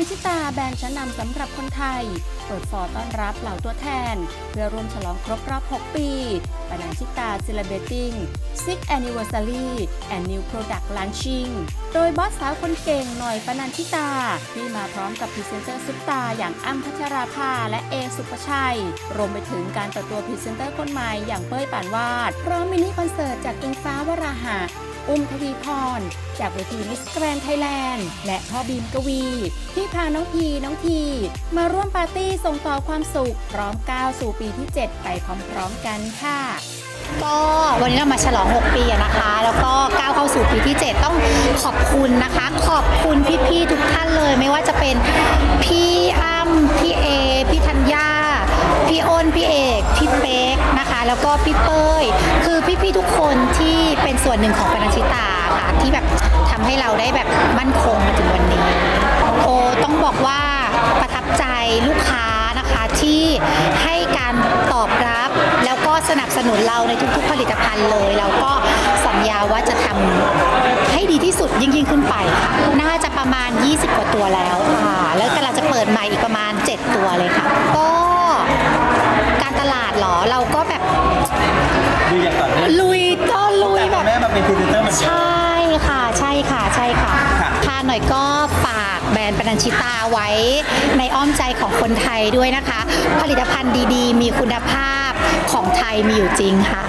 นันชิตาแบรนด์ชั้นนำสำหรับคนไทย เปิดฟอร์ต้อนรับเหล่าตัวแทน เพื่อร่วมฉลองครบรอบ 6 ปีปนันชิตา Celebrating 6 Anniversary and New Product Launching โดยบอสสาวคนเก่งหน่อยปนันชิตา ที่มาพร้อมกับพรีเซนเตอร์ซุปตา อย่างอ้ำพัชราภาและเอสุปชัย รวมไปถึงการเปิดตัวพรีเซนเตอร์คนใหม่อย่างเป้ยปานวาด พร้อมมินิคอนเสิร์ตจากอิงฟ้าวราหะ อุ้มทวีพร จากเวทีมิสแกรนไทยแลนด์ และพ่อบีมกวี ที่พาน้องพีน้องที มาร่วมปาร์ตี้ส่งต่อความสุข พร้อมก้าวสู่ปีที่ 7 ไปพร้อมๆกันค่ะก็วันนี้เรามาฉลอง 6 ปีนะคะ แล้วก็ก้าวเข้าสู่ปีที่ 7 ต้องขอบคุณนะคะ ขอบคุณพี่ๆทุกท่านเลย ไม่ว่าจะเป็นพี่อ้ำพี่เอ พี่ธัญญา พี่อ้น พี่เอก พี่เป๊กนะคะ แล้วก็พี่เป้ย คือพี่ๆทุกคนที่เป็นส่วนหนึ่งของปนัญช ให้เราได้แบบมั่นคงมาถึงวันนี้ โอ้ต้องบอกว่าประทับใจลูกค้านะคะที่ให้การตอบรับ แล้วก็สนับสนุนเราในทุกๆผลิตภัณฑ์เลย แล้วก็สัญญาว่าจะทำให้ดีที่สุดยิ่งยิ่งๆขึ้นไปค่ะน่าจะประมาณ 20 กว่าตัวแล้วค่ะแล้วกำลังจะเปิดใหม่อีกประมาณ 7 ตัวเลยค่ะก็การตลาดเหรอเราก็แบบดูอย่างต่อเนื่องลุยก็ลุยแต่แบคุณบแม่มาเป็นพรีเซนเตอร์เหมือนกัน ใช่ ฝากแบรนด์ปนัญชิตาไว้ในอ้อมใจของคนไทยด้วยนะคะ ผลิตภัณฑ์ดีๆ มีคุณภาพของไทยมีอยู่จริงค่ะ